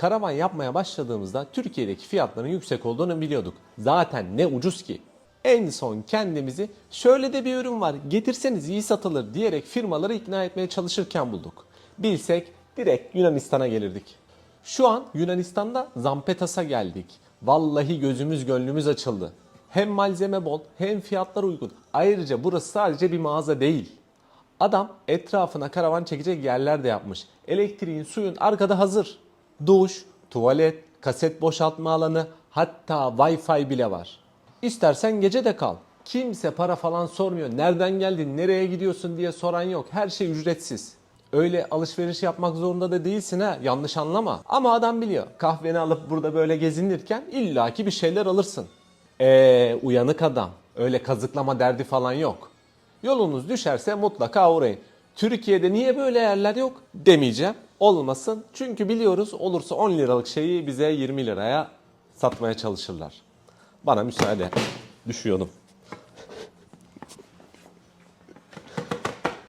Karavan yapmaya başladığımızda Türkiye'deki fiyatların yüksek olduğunu biliyorduk. Zaten ne ucuz ki. En son kendimizi şöyle de bir ürün var getirseniz iyi satılır diyerek firmaları ikna etmeye çalışırken bulduk. Bilsek direkt Yunanistan'a gelirdik. Şu an Yunanistan'da Zampetas'a geldik. Vallahi gözümüz gönlümüz açıldı. Hem malzeme bol hem fiyatlar uygun. Ayrıca burası sadece bir mağaza değil. Adam etrafına karavan çekecek yerler de yapmış. Elektriğin, suyun arkada hazır. Duş, tuvalet, kaset boşaltma alanı, hatta Wi-Fi bile var. İstersen gece de kal. Kimse para falan sormuyor. Nereden geldin, nereye gidiyorsun diye soran yok. Her şey ücretsiz. Öyle alışveriş yapmak zorunda da değilsin ha. Yanlış anlama. Ama adam biliyor. Kahveni alıp burada böyle gezinirken illaki bir şeyler alırsın. Eee uyanık adam. Öyle kazıklama derdi falan yok. Yolunuz düşerse mutlaka uğrayın. Türkiye'de niye böyle yerler yok demeyeceğim. Olmasın. Çünkü biliyoruz olursa 10 liralık şeyi bize 20 liraya satmaya çalışırlar. Bana müsaade. Düşüyordum.